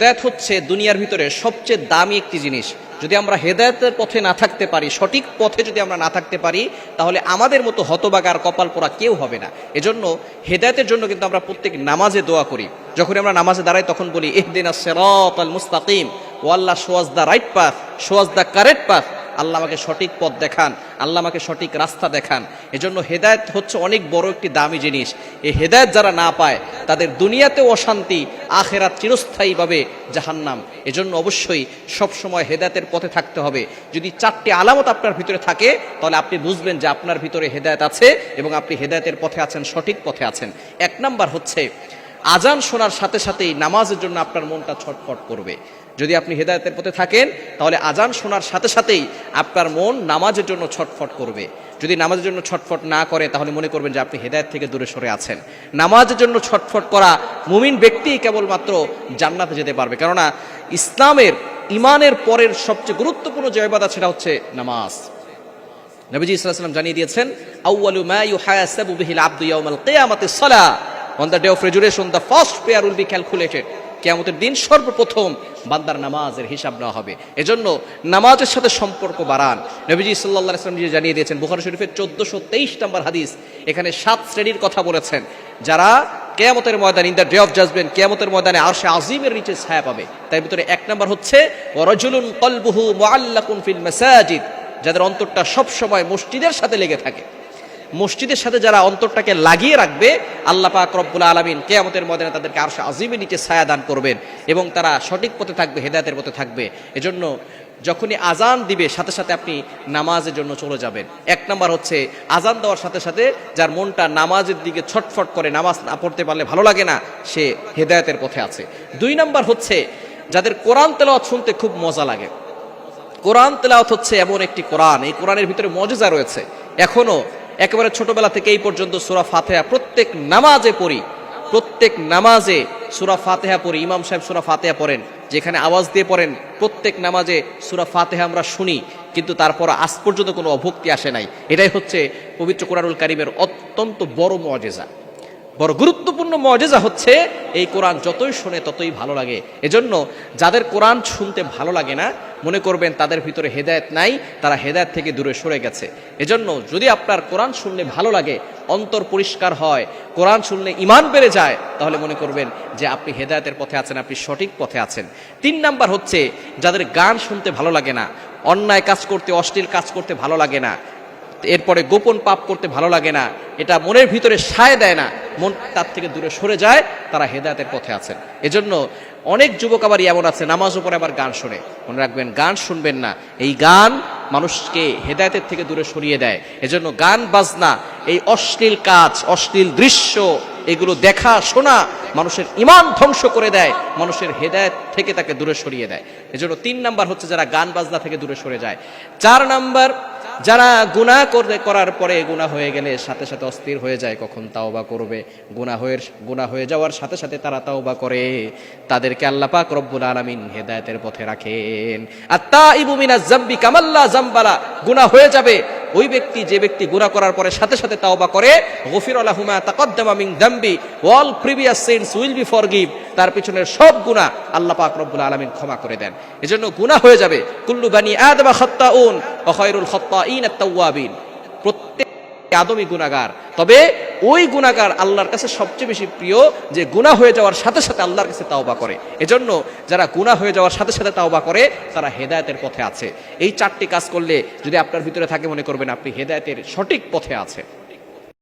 হেদায়ত হচ্ছে দুনিয়ার ভিতরে সবচেয়ে দামি একটি জিনিস। যদি আমরা হেদায়তের পথে না থাকতে পারি, সঠিক পথে যদি আমরা না থাকতে পারি, তাহলে আমাদের মতো হতবাগার কপাল পোড়া কেউ হবে না। এজন্য হেদায়তের জন্য কিন্তু আমরা প্রত্যেক নামাজে দোয়া করি। যখন আমরা নামাজে দাঁড়াই, তখন বলি এহদিন সেরাত আল মুস্তাকিম ও আল্লাহ shows the right path shows the correct path. আল্লাহ আমাকে সঠিক পথ দেখান, আল্লাহ আমাকে সঠিক রাস্তা দেখান। এজন্য হেদায়ত হচ্ছে অনেক বড় একটি দামি জিনিস। এই হেদায়ত যারা না পায়, তাদের দুনিয়াতেও অশান্তি, আখেরাত চিরস্থায়ীভাবে জাহান্নাম। এজন্য অবশ্যই সবসময় হেদায়তের পথে থাকতে হবে। যদি চারটি আলামত আপনার ভিতরে থাকে, তাহলে আপনি বুঝবেন যে আপনার ভিতরে হেদায়ত আছে এবং আপনি হেদায়তের পথে আছেন, সঠিক পথে আছেন। এক নাম্বার হচ্ছে, আজান শোনার সাথে সাথেই নামাজের জন্য আপনার মনটা ছটফট করবে। যদি আপনি হেদায়তের পথে থাকেন, তাহলে আজান শোনার সাথে সাথেই আপনার মন নামাজের জন্য ছটফট করবে। যদি নামাজের জন্য ছটফট না করে, তাহলে মনে করবেন যে আপনি হেদায়ত থেকে দূরে সরে আছেন। নামাজের জন্য ছটফট করা মুমিন ব্যক্তিই কেবলমাত্র জান্নাতে যেতে পারবে। কেননা, ইসলামের ইমানের পরের সবচেয়ে গুরুত্বপূর্ণ ইবাদত সেটা হচ্ছে নামাজ। নবীজি ইসলাম জানিয়ে দিয়েছেন, আউয়ালু মা ইউহাসাবু বিহিল on the day of resurrection the first prayer will be calculated কেয়ামতের দিন সর্বপ্রথম বান্দার নামাজের হিসাব নেওয়া হবে। এজন্য নামাজের সাথে সম্পর্ক বাড়ান। নবীজি সাল্লাহ ইসলাম যে জানিয়ে দিয়েছেন, বুখারি শরীফের চোদ্দশো তেইশ নম্বর হাদিস, এখানে সাত শ্রেণির কথা বলেছেন। যারা কেয়ামতের ময়দান in the day of judgement কেয়ামতের ময়দানে আর সে আজিমের নিচে ছায়া পাবে। তার ভিতরে এক নম্বর হচ্ছে, ওয়ারাজুলুন কলবুহু মুআল্লাকুন ফিল মাসাজিদ, যাদের অন্তরটা সবসময় মসজিদের সাথে লেগে থাকে। মসজিদের সাথে যারা অন্তরটাকে লাগিয়ে রাখবে, আল্লাহ পাক রব্বুল আলমিন কেয়ামতের ময়দানে তাদেরকে আরশে আজিমের নিচে ছায়া দান করবেন এবং তারা সঠিক পথে থাকবে, হেদায়তের পথে থাকবে। এজন্য যখনই আজান দিবে, সাথে সাথে আপনি নামাজের জন্য চলে যাবেন। এক নাম্বার হচ্ছে আজান দেওয়ার সাথে সাথে যার মনটা নামাজের দিকে ছটফট করে, নামাজ না পড়তে পারলে ভালো লাগে না, সে হেদায়তের পথে আছে। দুই নাম্বার হচ্ছে যাদের কোরআন তেলাওয়াত শুনতে খুব মজা লাগে। কোরআন তেলাওয়াত হচ্ছে এমন একটি কোরআন, এই কোরআনের ভিতরে মজেজা রয়েছে। এখনও একেবারে ছোটবেলা থেকে এই পর্যন্ত সুরা ফাতেহা প্রত্যেক নামাজে পড়ি। প্রত্যেক নামাজে সুরা ফাতেহা পড়ি। ইমাম সাহেব সুরা ফাতেহা পড়েন, যেখানে আওয়াজ দিয়ে পড়েন, প্রত্যেক নামাজে সুরা ফাতেহা আমরা শুনি, কিন্তু তারপর আজ পর্যন্ত কোনো অভক্তি আসে নাই। এটাই হচ্ছে পবিত্র কোরআনুল কারিমের অত্যন্ত বড় মজেজা বড় গুরুত্বপূর্ণ মজেজা হচ্ছে এই কোরআন যতই শোনে ততই ভালো লাগে। এজন্য যাদের কোরআন শুনতে ভালো লাগে না, মনে করবেন তাদের ভিতরে হেদায়ত নাই, তারা হেদায়েত থেকে দূরে সরে গেছে। এজন্য যদি আপনার কোরআন শুনলে ভালো লাগে, অন্তর পরিষ্কার হয়, কোরআন শুনলে ইমান বেড়ে যায়, তাহলে মনে করবেন যে আপনি হেদায়তের পথে আছেন, আপনি সঠিক পথে আছেন। তিন নাম্বার হচ্ছে, যাদের গান শুনতে ভালো লাগে না, অন্যায় কাজ করতে, অশ্লীল কাজ করতে ভালো লাগে না এরপরে গোপন পাপ করতে ভালো লাগে না। এটা মনের ভিতরে সায় দেয় না। মন তার থেকে দূরে সরে যায়, তারা হেদায়তের পথে আছেন। এজন্য অনেক যুবক আবার এমন আছে নামাজ উপরে আবার গান শোনে। মনে রাখবেন, গান শুনবেন না। এই গান মানুষকে হেদায়তের থেকে দূরে সরিয়ে দেয়। এজন্য গান, বাজনা, এই অশ্লীল কাজ, অশ্লীল দৃশ্য, এগুলো দেখা, শোনা মানুষের ইমান ধ্বংস করে দেয়। মানুষের হেদায়ত থেকে তাকে দূরে সরিয়ে দেয়। এজন্য তিন নাম্বার হচ্ছে যারা গান, বাজনা থেকে দূরে সরে যায়। চার নাম্বার যারা গুনাহ করতে করার পরে গুনাহ হয়ে গেলে সাথে সাথে অস্থির হয়ে যায়, কখন তাওবা করবে। গুনাহ হয়ে গুনাহ হয়ে যাওয়ার সাথে সাথে তারা তাওবা করে। তাদেরকে আল্লাহ পাক রব্বুল আলামিন হেদায়েতের পথে রাখেন। আর তা ইবুমিনা জাম্বি কামাল্লা জাম্বালা। গুনাহ হয়ে যাবে। ওই ব্যক্তি, যে ব্যক্তি গুনাহ করার পরে সাথে সাথে তাওবা করে, গফির আলাহুমা তাকদ্দামা মিন দাম্বি all previous sins will be forgive. তার পিছনের সব গুনাহ আল্লাহ পাক রব্বুল আলামিন ক্ষমা করে দেন। এজন্য গুনাহ হয়ে যাবে। কুল্লু বানি আদমা খাত্তাউন। ওয়া খায়রুল খাত্তাইন আত-তাওয়াবিন। প্রত্যেক আদমি গুণাগার তবে ওই গুণাগার আল্লাহর কাছে সবচেয়ে বেশি প্রিয় যে গুণা হয়ে যাওয়ার সাথে সাথে আল্লাহর কাছে তাওবা করে। এজন্য যারা গুণা হয়ে যাওয়ার সাথে সাথে তাওবা করে, তারা হেদায়তের পথে আছে। এই চারটি কাজ করলে যদি আপনার ভিতরে থাকে মনে করবেন, আপনি হেদায়তের সঠিক পথে আছে।